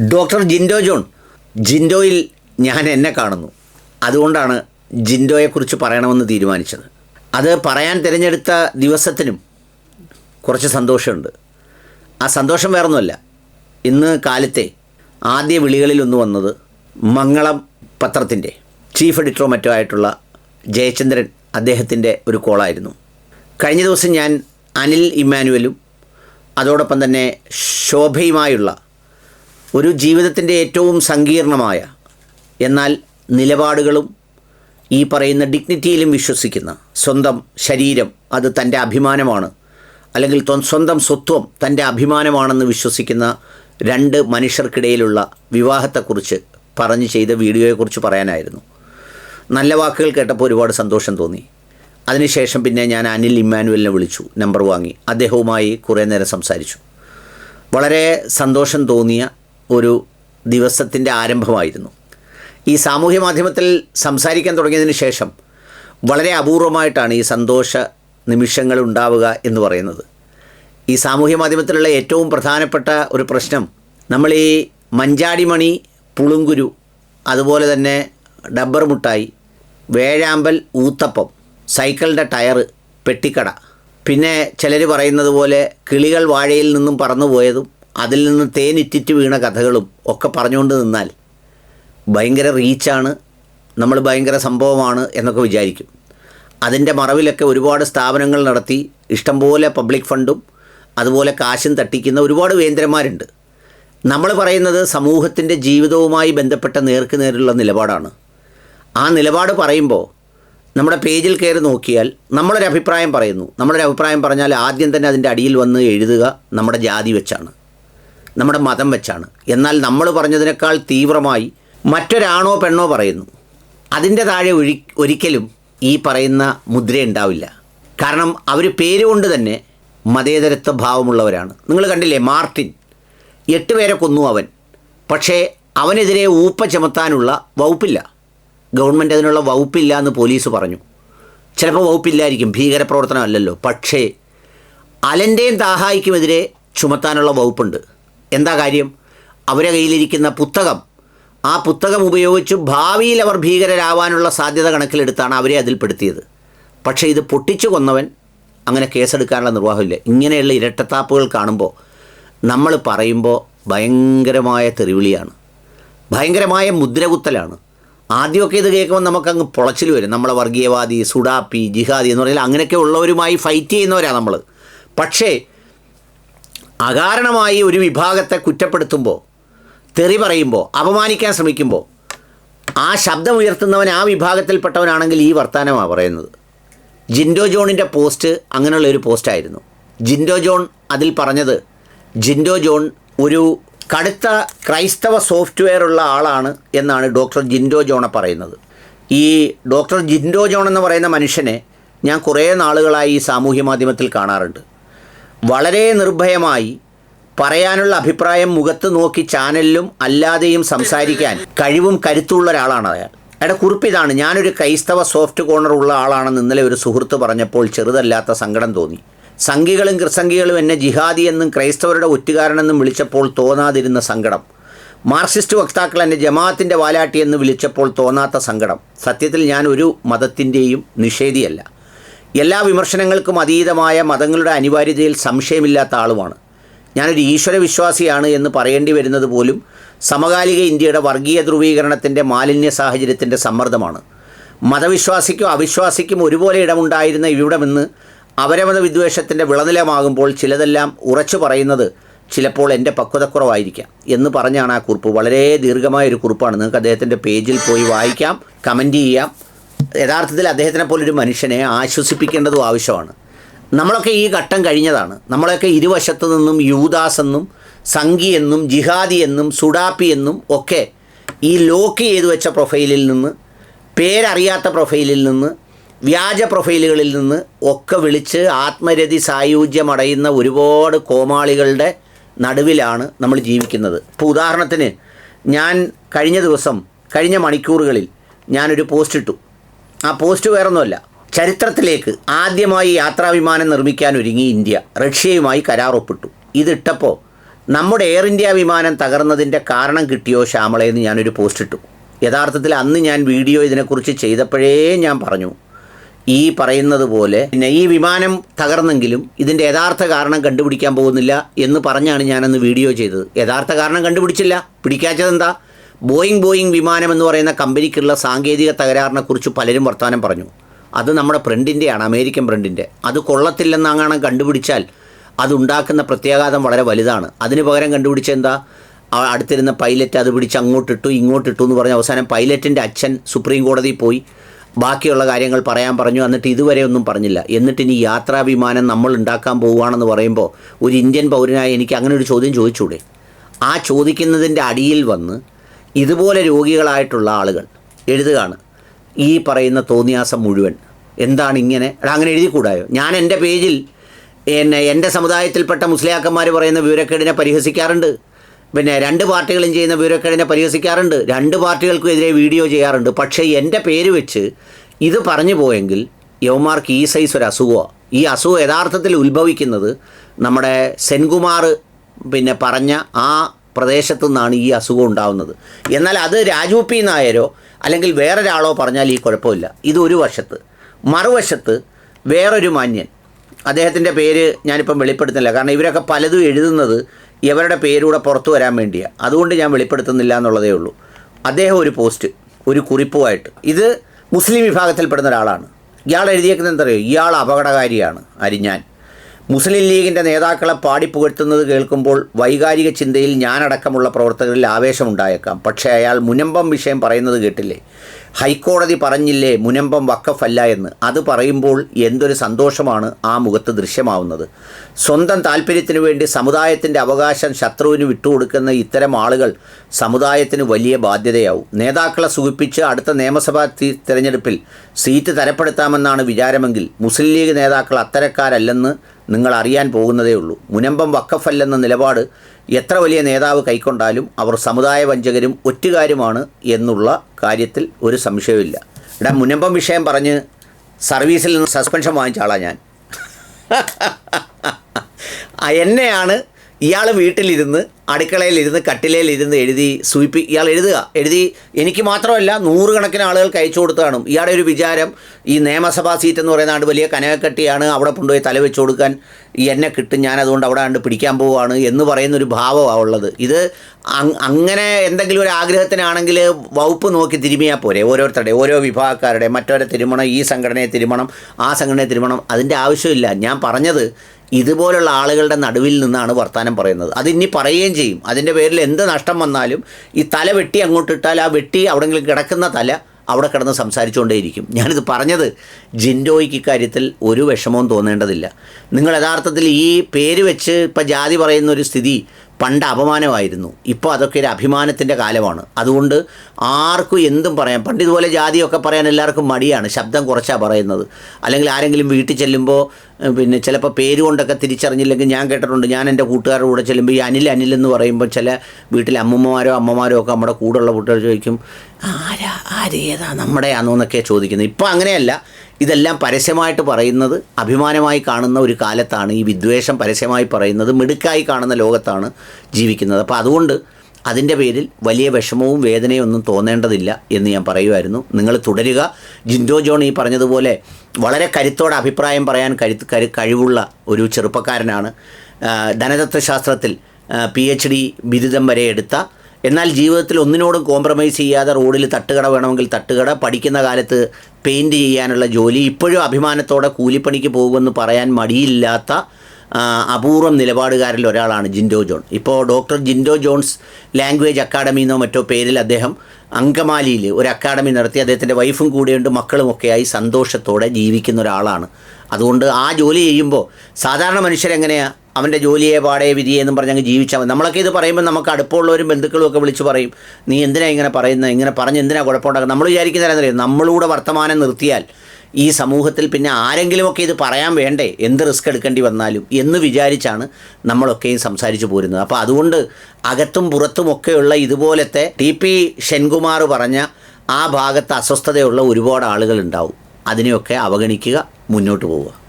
Doctor Jinto John. ജിൻഡോയിൽ ഞാൻ എന്നെ കാണുന്നു. അതുകൊണ്ടാണ് ജിൻഡോയെക്കുറിച്ച് പറയണമെന്ന് തീരുമാനിച്ചത്. അത് പറയാൻ തിരഞ്ഞെടുത്ത ദിവസത്തിനും കുറച്ച് സന്തോഷമുണ്ട്. ആ സന്തോഷം വേറൊന്നുമല്ല. ഇന്ന് കാലത്തെ ആദ്യ വിളികളിൽ ഒന്ന് വന്നത് മംഗളം പത്രത്തിന്റെ ചീഫ് എഡിറ്ററോ മറ്റോ ആയിട്ടുള്ള ജയചന്ദ്രൻ അദ്ദേഹത്തിന്റെ ഒരു കോളായിരുന്നു. കഴിഞ്ഞ ദിവസം ഞാൻ അനിൽ ഇമ്മാനുവലും അതോടൊപ്പം തന്നെ ശോഭയുമായുള്ള ഒരു ജീവിതത്തിന്റെ ഏറ്റവും സങ്കീർണമായ എന്നാൽ നിലപാടുകളും ഈ പറയുന്ന ഡിഗ്നിറ്റിയിലും വിശ്വസിക്കുന്ന സ്വന്തം ശരീരം അത് തന്റെ അഭിമാനമാണ് അല്ലെങ്കിൽ സ്വന്തം സ്വത്വം തന്റെ അഭിമാനമാണെന്ന് വിശ്വസിക്കുന്ന രണ്ട് മനുഷ്യർക്കിടയിലുള്ള വിവാഹത്തെക്കുറിച്ച് പറഞ്ഞു ചെയ്ത വീഡിയോയെക്കുറിച്ച് പറയാനായിരുന്നു. നല്ല വാക്കുകൾ കേട്ടപ്പോൾ ഒരുപാട് സന്തോഷം തോന്നി. അതിനുശേഷം പിന്നെ ഞാൻ അനിൽ ഇമ്മാനുവലിനെ വിളിച്ചു നമ്പർ വാങ്ങി അദ്ദേഹവുമായി കുറേ നേരം സംസാരിച്ചു. വളരെ സന്തോഷം തോന്നിയ ഒരു ദിവസത്തിന്റെ ആരംഭമായിരുന്നു. ഈ സാമൂഹ്യ മാധ്യമത്തിൽ സംസാരിക്കാൻ തുടങ്ങിയതിന് ശേഷം വളരെ അപൂർവമായിട്ടാണ് ഈ സന്തോഷ നിമിഷങ്ങൾ ഉണ്ടാവുക എന്ന് പറയുന്നത്. ഈ സാമൂഹ്യ മാധ്യമത്തിലുള്ള ഏറ്റവും പ്രധാനപ്പെട്ട ഒരു പ്രശ്നം നമ്മൾ ഈ മഞ്ചാടിമണി പുളുങ്കുരു അതുപോലെ തന്നെ ഡബ്ബർ മുട്ടായി വേഴാമ്പൽ ഊത്തപ്പം സൈക്കിളിന്റെ ടയറ് പെട്ടിക്കട പിന്നെ ചിലർ പറയുന്നത് പോലെ കിളികൾ വാഴയിൽ നിന്നും പറന്നുപോയതും അതിൽ നിന്ന് തേനിറ്റിറ്റ് വീണ കഥകളും ഒക്കെ പറഞ്ഞുകൊണ്ട് നിന്നാൽ ഭയങ്കര റീച്ചാണ് നമ്മൾ ഭയങ്കര സംഭവമാണ് എന്നൊക്കെ വിചാരിക്കും. അതിന്റെ മറവിലൊക്കെ ഒരുപാട് സ്ഥാപനങ്ങൾ നടത്തി ഇഷ്ടംപോലെ പബ്ലിക് ഫണ്ടും അതുപോലെ കാശും തട്ടിക്കുന്ന ഒരുപാട് വേന്ദ്രന്മാരുണ്ട്. നമ്മൾ പറയുന്നത് സമൂഹത്തിന്റെ ജീവിതവുമായി ബന്ധപ്പെട്ട നേർക്ക് നേരിലുള്ള നിലപാടാണ്. ആ നിലപാട് പറയുമ്പോൾ നമ്മുടെ പേജിൽ കയറി നോക്കിയാൽ നമ്മളൊരു അഭിപ്രായം പറയുന്നു. നമ്മളൊരു അഭിപ്രായം പറഞ്ഞാൽ ആദ്യം തന്നെ അതിന്റെ അടിയിൽ വന്ന് എഴുതുക നമ്മുടെ ജാതി വെച്ചാണ്. നമ്മുടെ മതം വെച്ചാണ്. എന്നാൽ നമ്മൾ പറഞ്ഞതിനേക്കാൾ തീവ്രമായി മറ്റൊരാണോ പെണ്ണോ പറയുന്നു. അതിന്റെ താഴെ ഒഴി ഒരിക്കലും ഈ പറയുന്ന മുദ്ര ഉണ്ടാവില്ല. കാരണം അവർ പേരുകൊണ്ട് തന്നെ മതേതരത്വ ഭാവമുള്ളവരാണ്. നിങ്ങൾ കണ്ടില്ലേ മാർട്ടിൻ? എട്ട് പേരെ കൊന്നു അവൻ. പക്ഷേ അവനെതിരെ ഊപ്പ ചുമത്താനുള്ള വകുപ്പില്ല. ഗവൺമെന്റ് അതിനുള്ള വകുപ്പില്ല എന്ന് പോലീസ് പറഞ്ഞു. ചിലപ്പോൾ വകുപ്പില്ലായിരിക്കും ഭീകരപ്രവർത്തനം അല്ലല്ലോ. പക്ഷേ അലന്റെയും താഹായിക്കുമെതിരെ ചുമത്താനുള്ള വകുപ്പുണ്ട്. എന്താ കാര്യം? അവരെ കയ്യിലിരിക്കുന്ന പുസ്തകം. ആ പുസ്തകം ഉപയോഗിച്ച് ഭാവിയിൽ അവർ ഭീകരരാവാനുള്ള സാധ്യത കണക്കിലെടുത്താണ് അവരെ അതിൽപ്പെടുത്തിയത് പക്ഷേ ഇത് പൊട്ടിച്ചു കൊന്നവൻ അങ്ങനെ കേസെടുക്കാനുള്ള നിർവാഹമില്ല. ഇങ്ങനെയുള്ള ഇരട്ടത്താപ്പുകൾ കാണുമ്പോൾ നമ്മൾ പറയുമ്പോൾ ഭയങ്കരമായ തെറിവിളിയാണ്. ഭയങ്കരമായ മുദ്രകുത്തലാണ്. ആദ്യമൊക്കെ ഇത് കേൾക്കുമ്പോൾ നമുക്കങ്ങ് പൊളച്ചിൽ വരും. നമ്മളെ വർഗീയവാദി സുഡാപ്പി ജിഹാദി എന്ന് പറഞ്ഞാൽ അങ്ങനെയൊക്കെ ഉള്ളവരുമായി ഫൈറ്റ് ചെയ്യുന്നവരാണ് നമ്മൾ. പക്ഷേ അകാരണമായി ഒരു വിഭാഗത്തെ കുറ്റപ്പെടുത്തുമ്പോൾ തെറി പറയുമ്പോൾ അപമാനിക്കാൻ ശ്രമിക്കുമ്പോൾ ആ ശബ്ദം ഉയർത്തുന്നവൻ ആ വിഭാഗത്തിൽപ്പെട്ടവനാണെങ്കിൽ ഈ വർത്തമാനമാണ് പറയുന്നത്. ജിൻഡോ ജോണിന്റെ പോസ്റ്റ് അങ്ങനെയുള്ള ഒരു പോസ്റ്റായിരുന്നു. ജിൻഡോ ജോൺ അതിൽ പറഞ്ഞത് ജിൻഡോ ജോൺ ഒരു കടുത്ത ക്രൈസ്തവ സോഫ്റ്റ്വെയർ ഉള്ള ആളാണ് എന്നാണ് ഡോക്ടർ ജിൻഡോ ജോണെ പറയുന്നത്. ഈ ഡോക്ടർ ജിൻഡോ ജോൺ എന്ന് പറയുന്ന മനുഷ്യനെ ഞാൻ കുറേ നാളുകളായി ഈ സാമൂഹ്യ മാധ്യമത്തിൽ കാണാറുണ്ട്. വളരെ നിർഭയമായി പറയാനുള്ള അഭിപ്രായം മുഖത്ത് നോക്കി ചാനലിലും അല്ലാതെയും സംസാരിക്കാൻ കഴിവും കരുത്തുള്ള ഒരാളാണ് അയാൾ. അയാളുടെ കുറിപ്പിതാണ് ഞാനൊരു ക്രൈസ്തവ സോഫ്റ്റ് കോർണർ ഉള്ള ആളാണെന്ന് ഇന്നലെ ഒരു സുഹൃത്ത് പറഞ്ഞപ്പോൾ ചെറുതല്ലാത്ത സങ്കടം തോന്നി. സംഘികളും കൃസംഗികളും എന്നെ ജിഹാദി എന്നും ക്രൈസ്തവരുടെ ഒറ്റുകാരനെന്നും വിളിച്ചപ്പോൾ തോന്നാതിരുന്ന സങ്കടം. മാർക്സിസ്റ്റ് വക്താക്കൾ എന്നെ ജമാഅത്തിന്റെ വാലാട്ടി എന്ന് വിളിച്ചപ്പോൾ തോന്നാത്ത സങ്കടം. സത്യത്തിൽ ഞാൻ ഒരു മതത്തിന്റെയും നിഷേധിയല്ല. എല്ലാ വിമർശനങ്ങൾക്കും അതീതമായ മതങ്ങളുടെ അനിവാര്യതയിൽ സംശയമില്ലാത്ത ആളുമാണ്. ഞാനൊരു ഈശ്വര വിശ്വാസിയാണ് എന്ന് പറയേണ്ടി വരുന്നത് പോലും സമകാലിക ഇന്ത്യയുടെ വർഗീയ ധ്രുവീകരണത്തിന്റെ മാലിന്യ സാഹചര്യത്തിന്റെ സമ്മർദ്ദമാണ്. മതവിശ്വാസിക്കും അവിശ്വാസിക്കും ഒരുപോലെ ഇടമുണ്ടായിരുന്ന ഇവിടമെന്ന് അവരമത വിദ്വേഷത്തിന്റെ വിളനിലമാകുമ്പോൾ ചിലതെല്ലാം ഉറച്ചു പറയുന്നത് ചിലപ്പോൾ എന്റെ പക്വതക്കുറവായിരിക്കാം എന്ന് പറഞ്ഞാണ് ആ കുറിപ്പ്. വളരെ ദീർഘമായ ഒരു കുറിപ്പാണ്. നിങ്ങൾക്ക് അദ്ദേഹത്തിന്റെ പേജിൽ പോയി വായിക്കാം കമന്റ് ചെയ്യാം. യഥാർത്ഥത്തിൽ അദ്ദേഹത്തിനെ പോലൊരു മനുഷ്യനെ ആശ്വസിപ്പിക്കേണ്ടതും ആവശ്യമാണ്. നമ്മളൊക്കെ ഈ ഘട്ടം കഴിഞ്ഞതാണ്. നമ്മളൊക്കെ ഇരുവശത്തു നിന്നും യൂദാസ് എന്നും സംഘി എന്നും ജിഹാദി എന്നും സുഡാപ്പി എന്നും ഒക്കെ ഈ ലോക്ക് ചെയ്തു വെച്ച പ്രൊഫൈലിൽ നിന്ന് പേരറിയാത്ത പ്രൊഫൈലിൽ നിന്ന് വ്യാജ പ്രൊഫൈലുകളിൽ നിന്ന് ഒക്കെ വിളിച്ച് ആത്മരതി സായുജ്യമടയുന്ന ഒരുപാട് കോമാളികളുടെ നടുവിലാണ് നമ്മൾ ജീവിക്കുന്നത്. ഇപ്പോൾ ഉദാഹരണത്തിന് ഞാൻ കഴിഞ്ഞ ദിവസം കഴിഞ്ഞ മണിക്കൂറുകളിൽ ഞാനൊരു പോസ്റ്റ് ഇട്ടു. ആ പോസ്റ്റ് വേറൊന്നുമല്ല. ചരിത്രത്തിലേക്ക് ആദ്യമായി യാത്രാവിമാനം നിർമ്മിക്കാൻ ഒരുങ്ങി ഇന്ത്യ. റഷ്യയുമായി കരാറൊപ്പിട്ടു ഇതിട്ടപ്പോൾ നമ്മുടെ എയർ ഇന്ത്യ വിമാനം തകർന്നതിന്റെ കാരണം കിട്ടിയോ ശ്യാമളയെന്ന് ഞാനൊരു പോസ്റ്റ് ഇട്ടു. യഥാർത്ഥത്തിൽ അന്ന് ഞാൻ വീഡിയോ ഇതിനെക്കുറിച്ച് ചെയ്തപ്പോഴേ ഞാൻ പറഞ്ഞു. ഈ പറയുന്നത് പോലെ പിന്നെ ഈ വിമാനം തകർന്നെങ്കിലും ഇതിന്റെ യഥാർത്ഥ കാരണം കണ്ടുപിടിക്കാൻ പോകുന്നില്ല എന്ന് പറഞ്ഞാണ് ഞാനന്ന് വീഡിയോ ചെയ്തത്. യഥാർത്ഥ കാരണം കണ്ടുപിടിച്ചില്ല. പിടിക്കാത്തതെന്താ? ബോയിങ് ബോയിങ് വിമാനം എന്ന് പറയുന്ന കമ്പനിക്കുള്ള സാങ്കേതിക തകരാറിനെക്കുറിച്ച് പലരും വർത്തമാനം പറഞ്ഞു. അത് നമ്മുടെ പ്രിന്റിന്റെയാണ് അമേരിക്കൻ പ്രിന്റിന്റെ അത് കൊള്ളത്തില്ലെന്നങ്ങനെ കണ്ടുപിടിച്ചാൽ അതുണ്ടാക്കുന്ന പ്രത്യാഘാതം വളരെ വലുതാണ്. അതിന് പകരം കണ്ടുപിടിച്ച എന്താ? അടുത്തിരുന്ന പൈലറ്റ് അത് പിടിച്ച് അങ്ങോട്ടിട്ടു ഇങ്ങോട്ടിട്ടു എന്ന് പറഞ്ഞ് അവസാനം പൈലറ്റിന്റെ അച്ഛൻ സുപ്രീം കോടതിയിൽ പോയി ബാക്കിയുള്ള കാര്യങ്ങൾ പറയാൻ പറഞ്ഞു. എന്നിട്ട് ഇതുവരെ ഒന്നും പറഞ്ഞില്ല. എന്നിട്ട് ഇനി യാത്രാ വിമാനം നമ്മൾ ഉണ്ടാക്കാൻ പോവുകയാണെന്ന് പറയുമ്പോൾ ഒരു ഇന്ത്യൻ പൗരനായി എനിക്ക് അങ്ങനെ ഒരു ചോദ്യം ചോദിച്ചൂടെ? ആ ചോദിക്കുന്നതിന്റെ അടിയിൽ വന്ന് ഇതുപോലെ രോഗികളായിട്ടുള്ള ആളുകൾ എഴുതുകയാണ്. ഈ പറയുന്ന തോന്നിയാസം മുഴുവൻ. എന്താണ് ഇങ്ങനെ? അങ്ങനെ എഴുതിക്കൂടായോ? ഞാൻ എന്റെ പേജിൽ എന്നെ എന്റെ സമുദായത്തിൽപ്പെട്ട മുസ്ലിയാക്കന്മാർ പറയുന്ന വിവരക്കേടിനെ പരിഹസിക്കാറുണ്ട്. പിന്നെ രണ്ട് പാർട്ടികളും ചെയ്യുന്ന വിവരക്കേടിനെ പരിഹസിക്കാറുണ്ട്. രണ്ട് പാർട്ടികൾക്കും എതിരെ വീഡിയോ ചെയ്യാറുണ്ട്. പക്ഷേ എന്റെ പേര് വെച്ച് ഇത് പറഞ്ഞു പോയെങ്കിൽ യവന്മാർക്ക് ഈ സൈസ് ഒരു അസുഖമാണ് ഈ അസുഖം യഥാർത്ഥത്തിൽ ഉത്ഭവിക്കുന്നത് നമ്മുടെ സെൻകുമാർ പിന്നെ പറഞ്ഞ ആ പ്രദേശത്തു നിന്നാണ് ഈ അസുഖം ഉണ്ടാവുന്നത്. എന്നാൽ അത് രാജു പി നായരോ അല്ലെങ്കിൽ വേറൊരാളോ പറഞ്ഞാൽ ഈ കുഴപ്പമില്ല. ഇത് ഒരു വശത്ത്. മറുവശത്ത് വേറൊരു മാന്യൻ. അദ്ദേഹത്തിന്റെ പേര് ഞാനിപ്പം വെളിപ്പെടുത്തുന്നില്ല. കാരണം ഇവരൊക്കെ പലതും എഴുതുന്നത് ഇവരുടെ പേരൂടെ പുറത്തു വരാൻ വേണ്ടിയാണ്. അതുകൊണ്ട് ഞാൻ വെളിപ്പെടുത്തുന്നില്ല എന്നുള്ളതേ ഉള്ളൂ. അദ്ദേഹം ഒരു പോസ്റ്റ് ഒരു കുറിപ്പുമായിട്ട്. ഇത് മുസ്ലിം വിഭാഗത്തിൽപ്പെടുന്ന ഒരാളാണ്. ഇയാൾ എഴുതിയേക്കുന്നത് എന്താ പറയുക ഇയാൾ അപകടകാരിയാണ് അരിഞ്ഞാൻ. മുസ്ലിം ലീഗിന്റെ നേതാക്കളെ പാടിപ്പുകഴ്ത്തുന്നത് കേൾക്കുമ്പോൾ വൈകാരിക ചിന്തയിൽ ഞാനടക്കമുള്ള പ്രവർത്തകരിൽ ആവേശമുണ്ടായേക്കാം. പക്ഷേ അയാൾ മുനമ്പം വിഷയം പറയുന്നത് കേട്ടില്ലേ? ഹൈക്കോടതി പറഞ്ഞില്ലേ മുനമ്പം വക്കഫല്ല എന്ന്. അത് പറയുമ്പോൾ എന്തൊരു സന്തോഷമാണ് ആ മുഖത്ത് ദൃശ്യമാവുന്നത്. സ്വന്തം താല്പര്യത്തിനു വേണ്ടി സമുദായത്തിന്റെ അവകാശം ശത്രുവിന് വിട്ടുകൊടുക്കുന്ന ഇത്തരം ആളുകൾ സമുദായത്തിന് വലിയ ബാധ്യതയാവും. നേതാക്കളെ സുഖിപ്പിച്ച് അടുത്ത നിയമസഭാ തിരഞ്ഞെടുപ്പിൽ സീറ്റ് തരപ്പെടുത്താമെന്നാണ് വിചാരമെങ്കിൽ മുസ്ലിം ലീഗ് നേതാക്കൾ അത്തരക്കാരല്ലെന്ന് നിങ്ങൾ അറിയാൻ പോകുന്നതേ ഉള്ളൂ. മുനമ്പം വക്കഫല്ലെന്ന നിലപാട് എത്ര വലിയ നേതാവ് കൈക്കൊണ്ടാലും അവർ സമുദായ വഞ്ചകരും ഒറ്റുകാരുമാണ് എന്നുള്ള കാര്യത്തിൽ ഒരു സംശയവുമില്ല. ഇവിടെ മുനമ്പം വിഷയം പറഞ്ഞ് സർവീസിൽ നിന്ന് സസ്പെൻഷൻ വാങ്ങിച്ച ആളാണ് ഞാൻ. എന്നെയാണ് ഇയാൾ വീട്ടിലിരുന്ന് അടുക്കളയിലിരുന്ന് കട്ടിലയിലിരുന്ന് എഴുതി സൂയിപ്പി ഇയാൾ എഴുതുക. എഴുതി എനിക്ക് മാത്രമല്ല നൂറുകണക്കിന് ആളുകൾക്ക് അയച്ചു കൊടുത്തതാണ്. ഇയാളുടെ ഒരു വിചാരം ഈ നിയമസഭാ സീറ്റ് എന്ന് പറയുന്ന ആണ്ട് വലിയ കനകക്കട്ടിയാണ് അവിടെ കൊണ്ടുപോയി തല കൊടുക്കാൻ ഈ എന്നെ കിട്ടും. ഞാൻ അതുകൊണ്ട് അവിടെ കണ്ട് പിടിക്കാൻ പോവുകയാണ് എന്ന് പറയുന്ന ഒരു ഭാവമാണ് ഉള്ളത്. ഇത് അങ്ങനെ എന്തെങ്കിലും ഒരു ആഗ്രഹത്തിനാണെങ്കിൽ വകുപ്പ് നോക്കി തിരുമിയാൽ പോരെ. ഓരോരുത്തരുടെ ഓരോ വിഭാഗക്കാരുടെ മറ്റവരെ തിരുമണം ഈ സംഘടനയെ തിരുമണം ആ സംഘടനയെ തിരുമണം. അതിന്റെ ആവശ്യമില്ല. ഞാൻ പറഞ്ഞത് ഇതുപോലുള്ള ആളുകളുടെ നടുവിൽ നിന്നാണ് വർത്തമാനം പറയുന്നത്. അതിനി പറയുകയും ചെയ്യും. അതിന്റെ പേരിൽ എന്ത് നഷ്ടം വന്നാലും ഈ തല വെട്ടി അങ്ങോട്ടിട്ടാൽ ആ വെട്ടി അവിടെങ്കിലും കിടക്കുന്ന തല അവിടെ കിടന്ന് സംസാരിച്ചുകൊണ്ടേയിരിക്കും. ഞാനിത് പറഞ്ഞത് ജിൻഡോയ്ക്ക് ഇക്കാര്യത്തിൽ ഒരു വിഷമവും തോന്നേണ്ടതില്ല. നിങ്ങൾ യഥാർത്ഥത്തിൽ ഈ പേര് വെച്ച് ഇപ്പം ജാതി പറയുന്ന ഒരു സ്ഥിതി പണ്ട് അപമാനമായിരുന്നു. ഇപ്പോൾ അതൊക്കെ ഒരു അഭിമാനത്തിന്റെ കാലമാണ്. അതുകൊണ്ട് ആർക്കും എന്തും പറയാം. പണ്ട് ഇതുപോലെ ജാതിയൊക്കെ പറയാൻ എല്ലാവർക്കും മടിയാണ്. ശബ്ദം കുറച്ചാണ് പറയുന്നത്. അല്ലെങ്കിൽ ആരെങ്കിലും വീട്ടിൽ ചെല്ലുമ്പോൾ പിന്നെ ചിലപ്പോൾ പേര് കൊണ്ടൊക്കെ തിരിച്ചറിഞ്ഞില്ലെങ്കിൽ ഞാൻ കേട്ടിട്ടുണ്ട്. ഞാൻ എന്റെ കൂട്ടുകാരുടെ കൂടെ ചെല്ലുമ്പോൾ ഈ അനിൽ അനിൽ എന്ന് പറയുമ്പോൾ ചില വീട്ടിലെ അമ്മമാരോ അമ്മമാരോ ഒക്കെ നമ്മുടെ കൂടെയുള്ള കുട്ടികൾ ചോദിക്കും ആരാ ആരേതാ നമ്മുടെയാണോ എന്നൊക്കെ ചോദിക്കുന്നത്. ഇപ്പോൾ അങ്ങനെയല്ല. ഇതെല്ലാം പരസ്യമായിട്ട് പറയുന്നത് അഭിമാനമായി കാണുന്ന ഒരു കാലത്താണ് ഈ വിദ്വേഷം പരസ്യമായി പറയുന്നത് മിടുക്കായി കാണുന്ന ലോകത്താണ് ജീവിക്കുന്നത്. അപ്പോൾ അതുകൊണ്ട് അതിന്റെ പേരിൽ വലിയ വിഷമവും വേദനയും ഒന്നും തോന്നേണ്ടതില്ല എന്ന് ഞാൻ പറയുമായിരുന്നു നിങ്ങൾ തുടരുക. ജിൻഡോ ജോൺ ഈ പറഞ്ഞതുപോലെ വളരെ കരുത്തോടെ അഭിപ്രായം പറയാൻ കരുത്ത് കരു കഴിവുള്ള ഒരു ചെറുപ്പക്കാരനാണ്. ധനതത്വശാസ്ത്രത്തിൽ പി എച്ച് ഡി ബിരുദം വരെ എടുത്ത എന്നാൽ ജീവിതത്തിൽ ഒന്നിനോടും കോംപ്രമൈസ് ചെയ്യാതെ റോഡിൽ തട്ടുകട വേണമെങ്കിൽ തട്ടുകട പഠിക്കുന്ന കാലത്ത് പെയിന്റ് ചെയ്യാനുള്ള ജോലി ഇപ്പോഴും അഭിമാനത്തോടെ കൂലിപ്പണിക്ക് പോകുമെന്ന് പറയാൻ മടിയില്ലാത്ത അപൂർവം നിലപാടുകാരിൽ ഒരാളാണ് ജിൻഡോ ജോൺ. ഇപ്പോൾ doctor Jindo John's language academy എന്നോ മറ്റോ പേരിൽ അദ്ദേഹം അങ്കമാലിയിൽ ഒരു അക്കാഡമി നടത്തി. അദ്ദേഹത്തിന്റെ വൈഫും കൂടെയുണ്ട് മക്കളുമൊക്കെയായി സന്തോഷത്തോടെ ജീവിക്കുന്ന ഒരാളാണ്. അതുകൊണ്ട് ആ ജോലി ചെയ്യുമ്പോൾ സാധാരണ മനുഷ്യരെങ്ങനെയാണ് അവന്റെ ജോലിയെ പാടേ വിധിയെ എന്നും പറഞ്ഞ് അങ്ങ് ജീവിച്ചാൽ മതി. നമ്മളൊക്കെ ഇത് പറയുമ്പോൾ നമുക്ക് അടുപ്പമുള്ളവരും ബന്ധുക്കളും ഒക്കെ വിളിച്ച് പറയും നീ എന്തിനാ ഇങ്ങനെ പറയുന്നത് ഇങ്ങനെ പറഞ്ഞ് എന്തിനാ കുഴപ്പമുണ്ടാകും നമ്മൾ വിചാരിക്കുന്നതറിയാം നമ്മളൂടെ വർത്തമാനം നിർത്തിയാൽ ഈ സമൂഹത്തിൽ പിന്നെ ആരെങ്കിലുമൊക്കെ ഇത് പറയാൻ വേണ്ടേ? എന്ത് റിസ്ക് എടുക്കേണ്ടി വന്നാലും എന്ന് വിചാരിച്ചാണ് നമ്മളൊക്കെയും സംസാരിച്ചു പോരുന്നത്. അപ്പോൾ അതുകൊണ്ട് അകത്തും പുറത്തുമൊക്കെയുള്ള ഇതുപോലത്തെ ടി പി ഷെൻകുമാർ പറഞ്ഞ ആ ഭാഗത്ത് അസ്വസ്ഥതയുള്ള ഒരുപാട് ആളുകൾ ഉണ്ടാവും. അതിനെയൊക്കെ അവഗണിക്കുക മുന്നോട്ട് പോവുക.